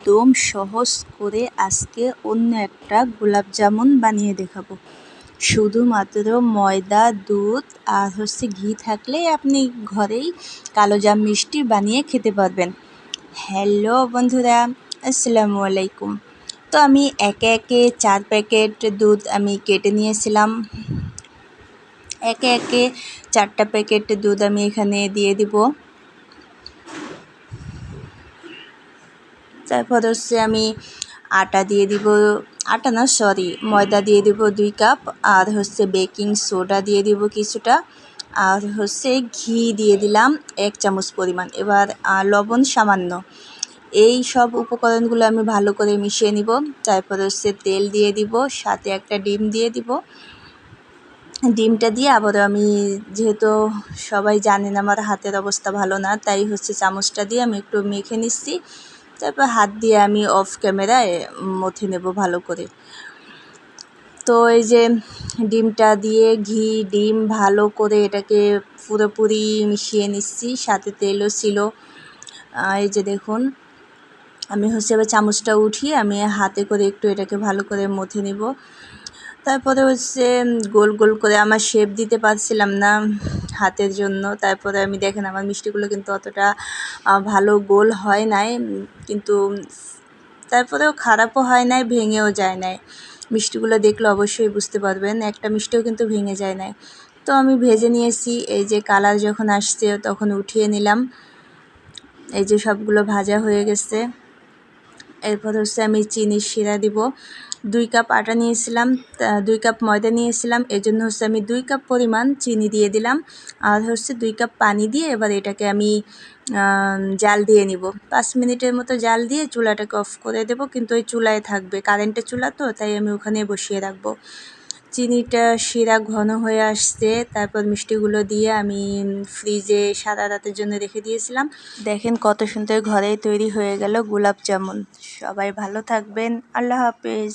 একদম সহজ করে আজকে অন্য একটা গোলাপ জামুন বানিয়ে দেখাবো। শুধুমাত্র ময়দা, দুধ আর হচ্ছে ঘি থাকলেই আপনি ঘরেই কালো জাম মিষ্টি বানিয়ে খেতে পারবেন। হ্যালো বন্ধুরা, আসসালামু আলাইকুম। তো আমি একে একে চার প্যাকেট দুধ আমি কেটে নিয়েছিলাম। একে একে চারটা প্যাকেট দুধ আমি এখানে দিয়ে দিব। তারপর হচ্ছে আমি আটা দিয়ে দিব, আটা না সরি ময়দা দিয়ে দিব দুই কাপ, আর হচ্ছে বেকিং সোডা দিয়ে দিব কিছুটা, আর হচ্ছে ঘি দিয়ে দিলাম এক চামচ পরিমাণ। এবার লবণ সামান্য। এই সব উপকরণগুলো আমি ভালো করে মিশিয়ে নিব, তারপর হচ্ছে তেল দিয়ে দিব, সাথে একটা ডিম দিয়ে দিব। ডিমটা দিয়ে আবারও আমি, যেহেতু সবাই জানেন আমার হাতের অবস্থা ভালো না, তাই হচ্ছে চামচটা দিয়ে আমি একটু মেখে নিচ্ছি। তারপর হাত দিয়ে আমি অফ ক্যামেরায় মথে নেব ভালো করে। তো এই যে ডিমটা দিয়ে ঘি, ডিম ভালো করে এটাকে পুরোপুরি মিশিয়ে নিচ্ছি, সাথে তেলও ছিল। এই যে দেখুন, আমি হচ্ছে এবার চামচটা উঠিয়ে আমি হাতে করে একটু এটাকে ভালো করে মথে নেব। তারপরে হচ্ছে গোল গোল করে, আমার শেপ দিতে পারছিলাম না। হাতের জন্য। তারপরে আমি দেখেন আমার মিষ্টিগুলো কিন্তু অতটা ভালো গোল হয় নাই। কিন্তু তারপরেও খারাপও হয় নাই, ভেঙেও যায় নাই। মিষ্টিগুলো দেখলে অবশ্যই বুঝতে পারবেন, একটা মিষ্টিও কিন্তু ভেঙে যায় নাই। তো আমি ভেজে নিয়েছি, এই যে কালার যখন আসছে তখন উঠিয়ে নিলাম। এই যে সবগুলো ভাজা হয়ে গেছে। এরপর হচ্ছে আমি চিনির শিরা দিব। দুই কাপ আটা নিয়েছিলাম দুই কাপ ময়দা নিয়েছিলাম এই জন্য হচ্ছে আমি দুই কাপ পরিমাণ চিনি দিয়ে দিলাম, আর হচ্ছে দুই কাপ পানি দিয়ে এবার এটাকে আমি, জাল দিয়ে নিব। পাঁচ মিনিটের মতো জাল দিয়ে চুলাটাকে অফ করে দেব, কিন্তু ওই চুলায় থাকবে কারেন্টের চুলা তো, তাই আমি ওখানে বসিয়ে রাখব। চিনিটা শিরা ঘন হয়ে আসছে। তারপর মিষ্টিগুলো দিয়ে আমি ফ্রিজে সারা রাতের জন্য রেখে দিয়েছিলাম। দেখেন কত সুন্দর ঘরেই তৈরি হয়ে গেল গোলাপ জামুন। সবাই ভালো থাকবেন। আল্লাহ হাফেজ।